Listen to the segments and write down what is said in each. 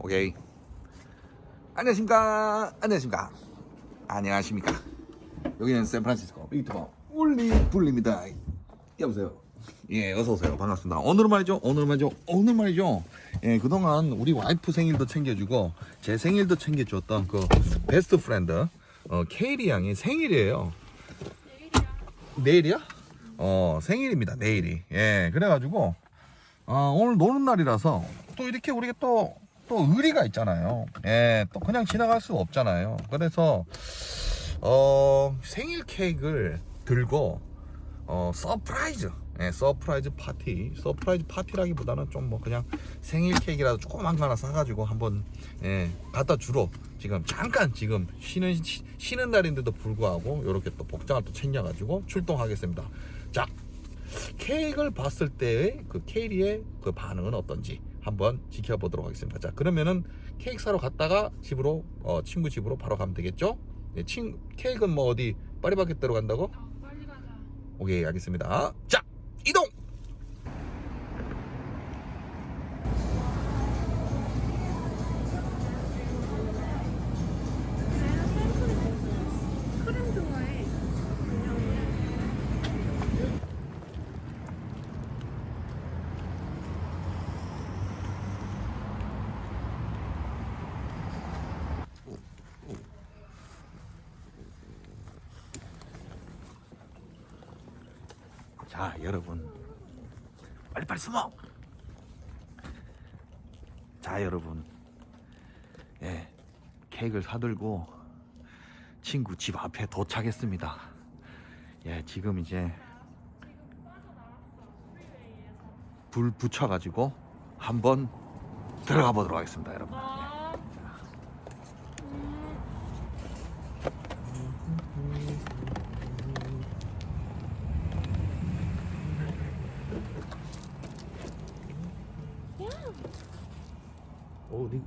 오케이. 안녕하십니까. 안녕하십니까. 안녕하십니까. 여기는 샌프란시스코 빅터버 울리 불립니다. 여보세요. 예, 어서 오세요. 반갑습니다. 오늘은 말이죠. 오늘 말이죠. 오늘 말이죠. 예, 그동안 우리 와이프 생일도 챙겨주고 제 생일도 챙겨줬던 그 베스트 프렌드 어, 케이리 양이 생일이에요. 내일이야? 어, 생일입니다. 내일이. 예, 그래가지고 어, 오늘 노는 날이라서 또 이렇게 우리가 또, 또 의리가 있잖아요. 예, 또 그냥 지나갈 수가 없잖아요. 그래서, 어, 생일 케이크를 들고, 어, 서프라이즈. 예, 서프라이즈 파티. 서프라이즈 파티라기보다는 좀 뭐 그냥 생일 케이크라도 조그만 거 하나 사가지고 한번, 예, 갖다 주러 지금 잠깐 지금 쉬는, 쉬- 쉬는 날인데도 불구하고 이렇게 또 복장을 또 챙겨가지고 출동하겠습니다. 자, 케이크를 봤을 때의 그 케이리의 그 반응은 어떤지 한번 지켜보도록 하겠습니다. 자, 그러면은 케이크 사러 갔다가 집으로 어, 친구 집으로 바로 가면 되겠죠? 예, 친 케이크는 뭐 어디 파리바게뜨로 간다고? 빨리 가자. 오케이, 알겠습니다. 자, 자, 여러분. 빨리빨리 숨어. 자, 여러분. 예. 케이크를 사들고 친구 집 앞에 도착했습니다. 예, 지금 이제 불 붙여가지고 한번 들어가 보도록 하겠습니다, 여러분. 어디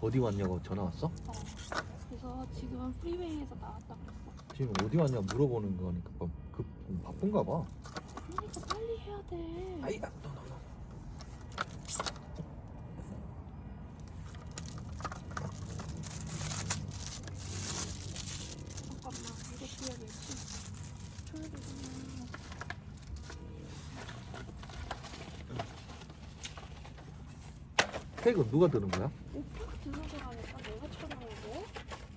어디 왔냐고 전화 왔어? 그래서 지금 프리웨이에서 나왔다 그랬어. 지금 어디 왔냐 물어보는 거니까 뭐, 그 바쁜가 봐. 그러니까 빨리 해야 돼. 아이, 아, 너, 너, 너. 잠깐만 이거 줘야겠지. 줘야 되잖아. 케이크 누가 드는 거야? 오빠가 들는 거라니까 내가 촬영하고.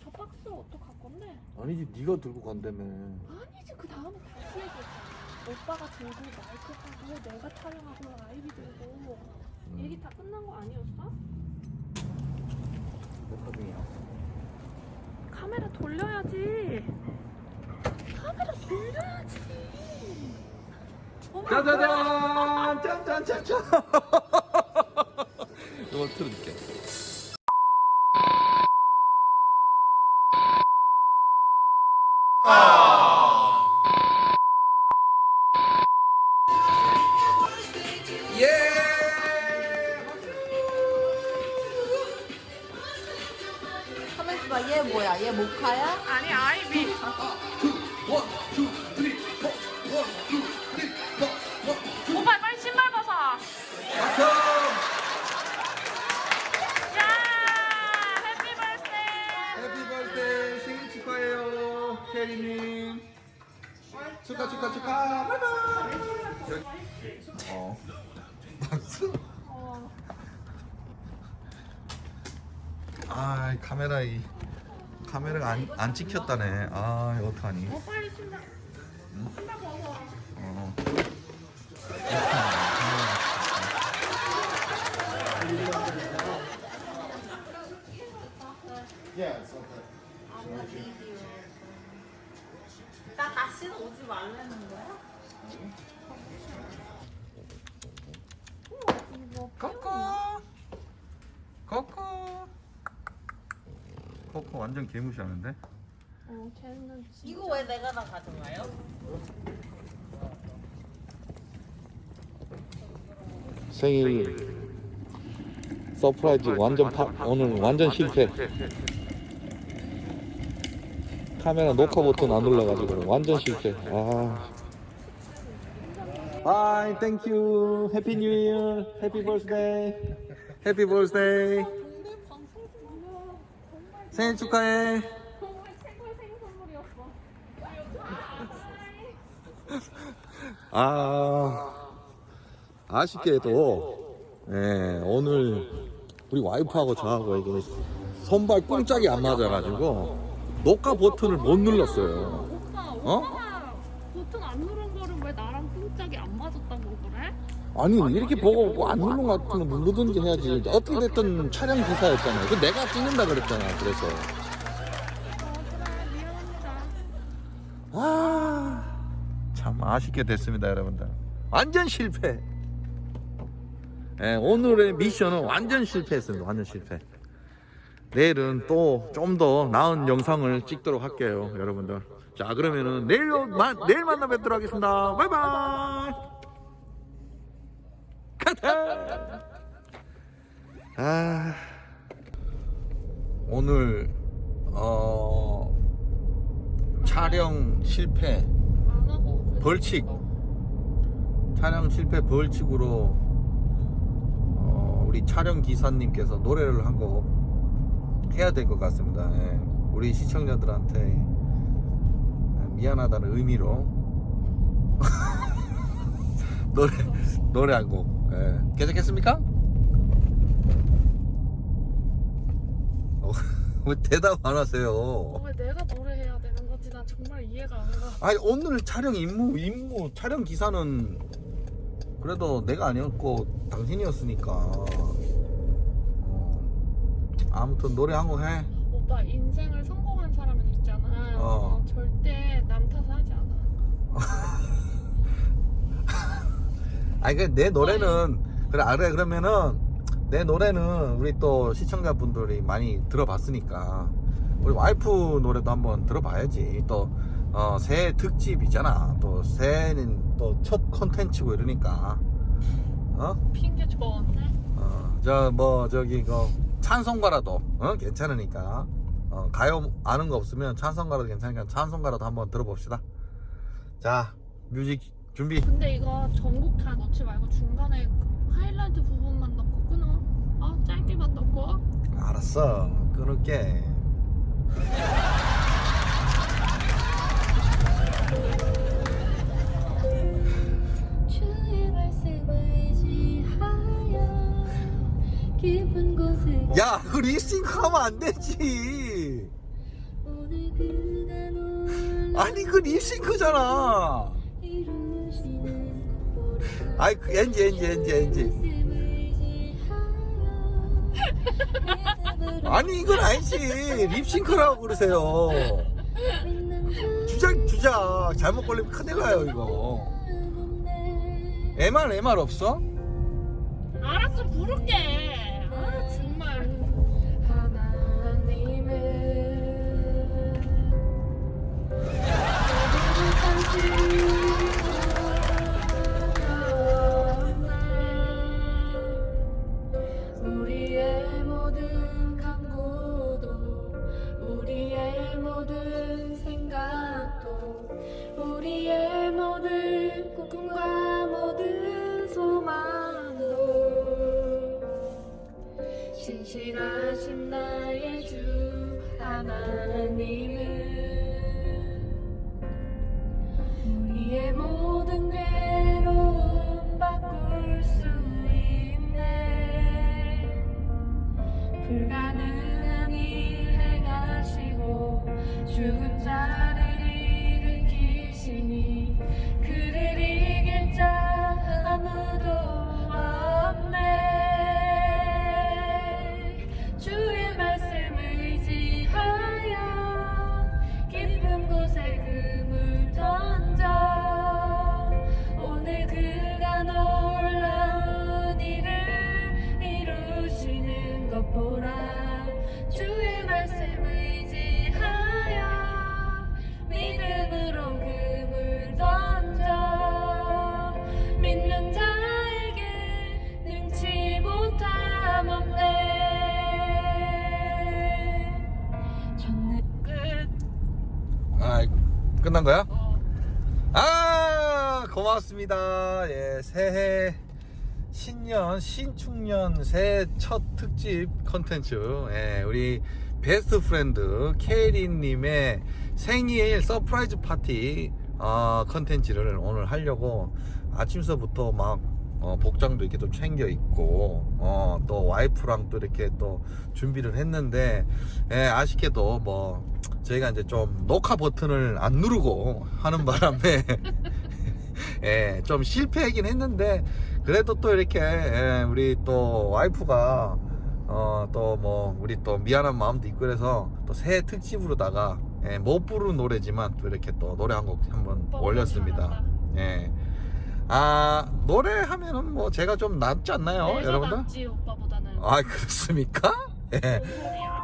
저 박스 어떡할 건데? 아니지 네가 들고 간다며. 아니지 그 다음에 다시 얘기했잖아. 오빠가 들고 마이크 하고 내가 촬영하고 아이비 들고 얘기 다 끝난 거 아니었어? 녹화 중이야. 카메라 돌려야지. 카메라 돌려야지. 어머, 짜자잔! 짠짠짠짠! 틀어줄게. 봐. 얘 뭐야? 얘 모카야? 아니 아이비. 캐리님 축하 축하 축하. 바이바이 어 박수 아 카메라 이 카메라가 안, 안 찍혔다네. 아 이거 어떡하니? 어 빨리 신발. 신발 코코 완전 개무시하는데 어 걔는 진짜. 이거 왜 내가 다 가져가요? 생일 서프라이즈 완전 파, 오늘 완전 실패. 카메라 녹화 버튼 안 눌러가지고 완전 실패. 아. Hi, thank you. Happy New Year. Happy birthday. 해피 볼스데이. 동네 방송 중이야. 정말 생일 축하해. 정말 최고의 생일 선물이었어. 아, 아쉽게도, 예, 오늘 우리 와이프하고 저하고 이게 손발 꿍짝이 안 맞아가지고 녹화 버튼을 못 눌렀어요. 오빠, 어? 오빠가 버튼 안 누른 거를 왜 나랑 끈짝이 안 그래? 아니 이렇게 보고 뭐안 누른 것거 누르든지 해야지. 어떻게 됐든 촬영 기사였잖아요. 그 내가 찍는다 그랬잖아 그래서. 아참 아쉽게 됐습니다 여러분들. 완전 실패. 예, 오늘의 미션은 완전 실패했습니다. 완전 실패. 내일은 또 좀 더 나은 영상을 찍도록 할게요 여러분들. 자 그러면은 내일 마, 내일 만나 뵙도록 하겠습니다. 바이바이 아 오늘 어 촬영 실패 벌칙. 촬영 실패 벌칙으로 어, 우리 촬영 기사님께서 노래를 한 곡 해야 될 것 같습니다. 예. 우리 시청자들한테 미안하다는 의미로 노래 노래 한 곡. 예. 괜찮겠습니까? 어, 왜 대답 안 하세요? 어, 왜 내가 노래해야 되는 건지 난 정말 이해가 안 가. 아니 오늘 촬영 임무 임무 촬영 기사는 그래도 내가 아니었고 당신이었으니까 어, 아무튼 노래 한 곡 해. 오빠 인 아니 그내 노래는 그래 알아 그러면은 내 노래는 우리 또 시청자 분들이 많이 들어봤으니까 우리 와이프 노래도 한번 들어봐야지 또 어, 새해 특집이잖아 또 새해는 또 첫 컨텐츠고 이러니까 어? 핑계 좋았네. 어, 저 뭐 저기 그 찬송가라도 어? 괜찮으니까 어, 가요 아는 거 없으면 찬송가라도 괜찮으니까 찬송가라도 한번 들어봅시다. 자 뮤직 준비. 근데 이거 전곡 다 넣지 말고 중간에 그 하이라이트 부분만 넣고 끊어. 어, 짧게만 넣고. 알았어 끊을게. 야, 그 리싱크하면 안 되지. 아니 그 리싱크잖아. 아이 그 엔지 엔지 엔지 엔지. 아니 이건 아니지. 립싱크라고 그러세요. 주작 주작 잘못 걸리면 큰일 나요 이거. MR MR 없어? 알았어, 부를게. 아, 정말. 신실하신 나의 주 하나님은 우리의 모든 괴로움 바꿀 수 있네. 불가능한 일 행하시고 죽은 자 보라 주의 말씀을 지하여 믿음으로 금을 던져 믿는 자에게 능치 못함 없네 전능 끝. 아 끝난 거야? 어. 아 고맙습니다. 예 새해 신년 신축년 새해 첫 특집 컨텐츠. 예, 우리 베스트 프렌드 케이린님의 생일 서프라이즈 파티 어, 컨텐츠를 오늘 하려고 아침서부터 막 어, 복장도 이렇게 좀 챙겨 입고 어, 또 와이프랑 또 이렇게 또 준비를 했는데 예, 아쉽게도 뭐 저희가 이제 좀 녹화 버튼을 안 누르고 하는 바람에 예, 좀 실패하긴 했는데 그래도 또 이렇게 예, 우리 또 와이프가 어, 또 뭐 우리 또 미안한 마음도 있고 그래서 또 새해 특집으로다가 예, 못 부르는 노래지만 또 이렇게 또 노래 한 곡 한번 올렸습니다. 예. 아 노래 하면은 뭐 제가 좀 낫지 않나요, 여러분들? 낫지 오빠보다는. 아 그렇습니까? 예.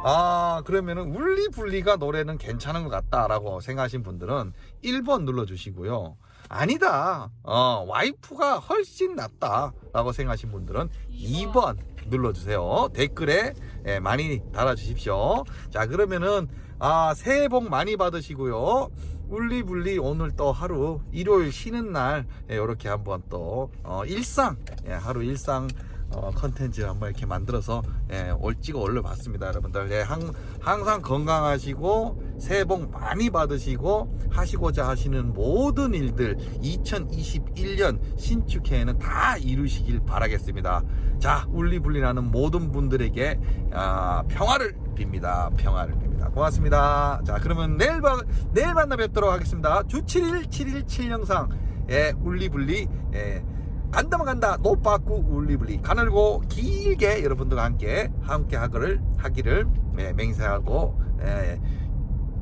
아 그러면은 울리불리가 노래는 괜찮은 것 같다라고 생각하신 분들은 1번 눌러주시고요 아니다. 어 와이프가 훨씬 낫다라고 생각하신 분들은 2번 눌러주세요. 댓글에 예, 많이 달아주십시오. 자 그러면은 아 새해 복 많이 받으시고요. 울리불리 오늘 또 하루 일요일 쉬는 날 이렇게 한번 또 어, 일상 예, 하루 일상 어, 컨텐츠 한번 이렇게 만들어서 예, 올 찍어 올려봤습니다 여러분들. 예, 항, 항상 건강하시고 새해 복 많이 받으시고 하시고자 하시는 모든 일들 2021년 신축해에는 다 이루시길 바라겠습니다. 자 울리불리라는 모든 분들에게 아, 평화를 빕니다. 평화를 빕니다. 고맙습니다. 자 그러면 내일, 봐- 내일 만나 뵙도록 하겠습니다. 주 7일 7일 7영상. 예, 울리불리. 예, 간다면 간다 노빠꾸 울리불리 가늘고 길게 여러분들과 함께 함께 하기를 하기를 예, 맹세하고 예,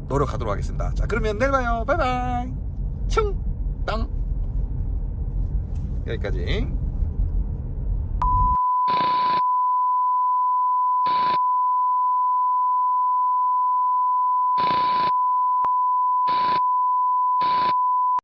노력하도록 하겠습니다. 자 그러면 내일 봐요. 바이바이. 충땅 여기까지.